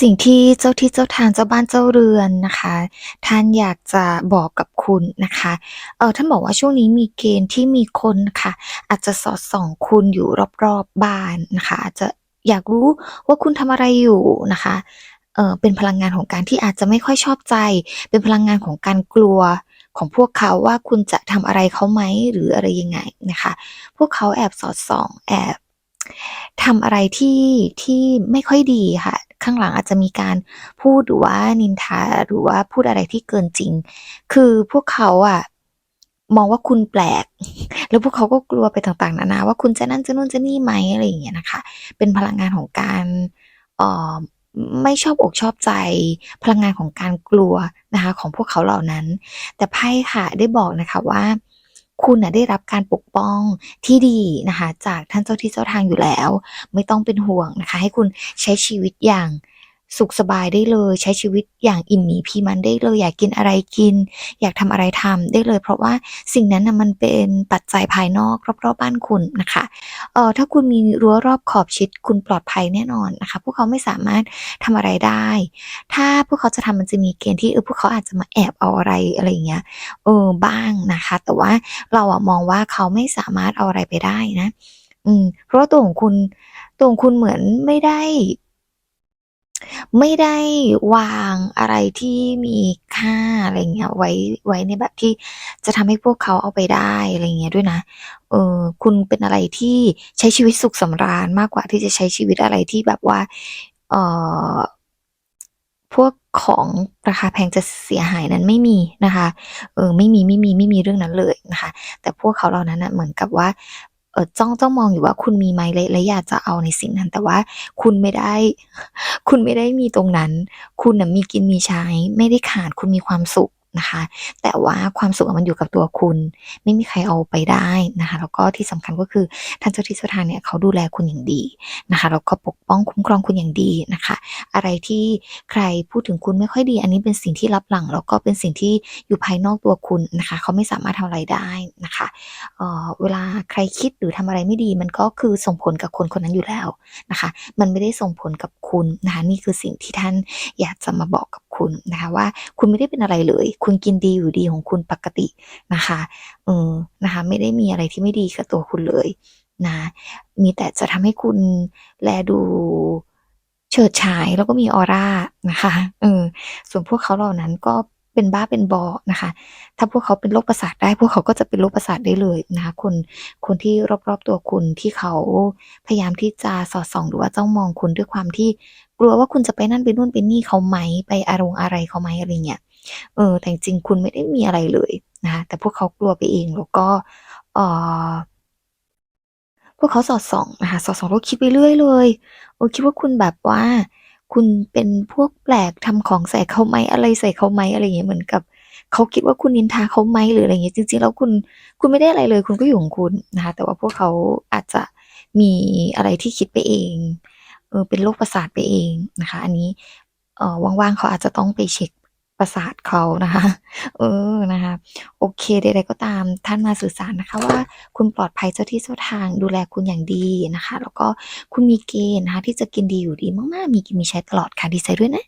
สิ่งที่เจ้าที่เจ้าทางเจ้าบ้านเจ้าเรือนนะคะ ท่านอยากจะบอกกับคุณนะคะเออท่านบอกว่าช่วงนี้มีเกณฑ์ที่มีคนค่ะ อาจจะสอดส่องคุณอยู่รอบๆบ้านนะคะอาจจะอยากรู้ว่าคุณทำอะไรอยู่นะคะเออเป็นพลังงานของการที่อาจจะไม่ค่อยชอบใจ เป็นพลังงานของการกลัวของพวกเขาว่าคุณจะทำอะไรเขาไหมหรืออะไรยังไงนะคะ พวกเขาแอบสอดส่องแอบทำอะไรที่ที่ไม่ค่อยดีค่ะ ข้างหลังอาจจะมีการพูดหรือว่านินทาหรือว่าพูดอะไรที่เกินจริง คือพวกเขาอะมองว่าคุณแปลก แล้วพวกเขาก็กลัวไปต่างๆนานาว่าคุณจะนั่นจะนู่นจะนี่ไหมอะไรอย่างเงี้ยนะคะ เป็นพลังงานของการออไม่ชอบอกชอบใจ พลังงานของการกลัวนะคะ ของพวกเขาเหล่านั้น แต่ไพ่ค่ะได้บอกนะคะว่า คุณนะได้รับการปกป้องที่ดีนะคะ จากท่านเจ้าที่เจ้าทางอยู่แล้ว ไม่ต้องเป็นห่วงนะคะ ให้คุณใช้ชีวิตอย่าง สุขสบายได้เลย ใช้ชีวิตอย่างอิ่มหมีพีมันได้เลย อยากกินอะไรกิน อยากทำอะไรทำได้เลย เพราะว่าสิ่งนั้นนะมันเป็นปัจจัยภายนอกรอบๆบ้านคุณนะคะเออถ้าคุณมีรั้วรอบขอบชิดคุณปลอดภัยแน่นอนนะคะ พวกเขาไม่สามารถทำอะไรได้ ถ้าพวกเขาจะทำมันจะมีเกณฑ์ที่เออพวกเขาอาจจะมาแอบเอาอะไรอะไรอย่างเงี้ยเออบ้างนะคะ แต่ว่าเราอะมองว่าเขาไม่สามารถเอาอะไรไปได้นะ อืมเพราะตัวของคุณตัวของคุณเหมือนไม่ได้ ไม่ได้วางอะไรที่มีค่าอะไรเงี้ยไว้ไว้ในแบบที่จะทำให้พวกเขาเอาไปได้อะไรเงี้ยด้วยนะ เออคุณเป็นอะไรที่ใช้ชีวิตสุขสำราญมากกว่าที่จะใช้ชีวิตอะไรที่แบบว่า เออพวกของราคาแพงจะเสียหายนั้นไม่มีนะคะ เออไม่มีไม่มีไม่มีเรื่องนั้นเลยนะคะ แต่พวกเขาเหล่านั้นน่ะเหมือนกับว่า เออจ้องจ้องมองอยู่ว่าคุณมีไหมและและอยากจะเอาในสิ่งนั้น แต่ว่าคุณไม่ได้ คุณไม่ได้มีตรงนั้น คุณน่ะมีกินมีใช้ ไม่ได้ขาดคุณมีความสุข นะคะ แต่ว่าความสุขมันอยู่กับตัวคุณ ไม่มีใครเอาไปได้นะคะ แล้วก็ที่สำคัญก็คือท่านเจ้าที่เจ้าทางเนี่ยเขาดูแลคุณอย่างดีนะคะแล้วก็ปกป้องคุ้มครองคุณอย่างดีนะคะ อะไรที่ใครพูดถึงคุณไม่ค่อยดี อันนี้เป็นสิ่งที่ลับหลัง แล้วก็เป็นสิ่งที่อยู่ภายนอกตัวคุณนะคะ เขาไม่สามารถทำอะไรได้นะคะเออเวลาใครคิดหรือทำอะไรไม่ดี มันก็คือส่งผลกับคนคนนั้นอยู่แล้วนะคะ มันไม่ได้ส่งผลกับคุณนะคะ นี่คือสิ่งที่ท่านอยากจะมาบอกกับคุณนะคะ ว่าคุณไม่ได้เป็นอะไรเลยคุณกินดีอยู่ดีของคุณปกตินะคะเออนะคะ ไม่ได้มีอะไรที่ไม่ดีกับตัวคุณเลยนะมีแต่จะทำให้คุณแลดูเฉิดฉายแล้วก็มีออร่านะคะเออส่วนพวกเขาเหล่านั้นก็เป็นบ้าเป็นบอนะคะ ถ้าพวกเขาเป็นโรคประสาทได้ พวกเขาก็จะเป็นโรคประสาทได้เลยนะคะ คนคนที่รอบๆตัวคุณที่เขาพยายามที่จะสอดส่องหรือว่าจ้องมองคุณด้วยความที่กลัวว่าคุณจะไปนั่นไปนู่นไปนี่เขาไหมไปอารงอะไรเขาไหมอะไรเงี้ย เออแต่จริงๆคุณไม่ได้มีอะไรเลยนะคะแต่พวกเขากลัวไปเองแล้วก็เออพวกเขาสอดส่องนะคะสอดส่องแล้วคิดไปเรื่อยเลยเออคิดว่าคุณแบบว่า คุณเป็นพวกแปลกทำของใส่เขาไหมอะไรใส่เขาไหมอะไรอย่างเงี้ยเหมือนกับเขาคิดว่าคุณนินทาเขาไหมหรืออะไรอย่างงี้ยจริงๆแล้วคุณคุณไม่ได้อะไรเลย คุณก็อยู่ของคุณนะคะแต่ว่าพวกเขาอาจจะมีอะไรที่คิดไปเองเออเป็นโรคประสาทไปเองนะคะ อันนี้เออว่างๆเขาอาจจะต้องไปเช็ก ประสาทเขานะคะ เออนะคะ โอเคใดๆก็ตามท่านมาสื่อสารนะคะว่าคุณปลอดภัยเจ้าที่เจ้าทางดูแลคุณอย่างดีนะคะ แล้วก็คุณมีเกณฑ์นะคะที่จะกินดีอยู่ดีมากๆ มีกินมีใช้ตลอดค่ะดีใจด้วยนะ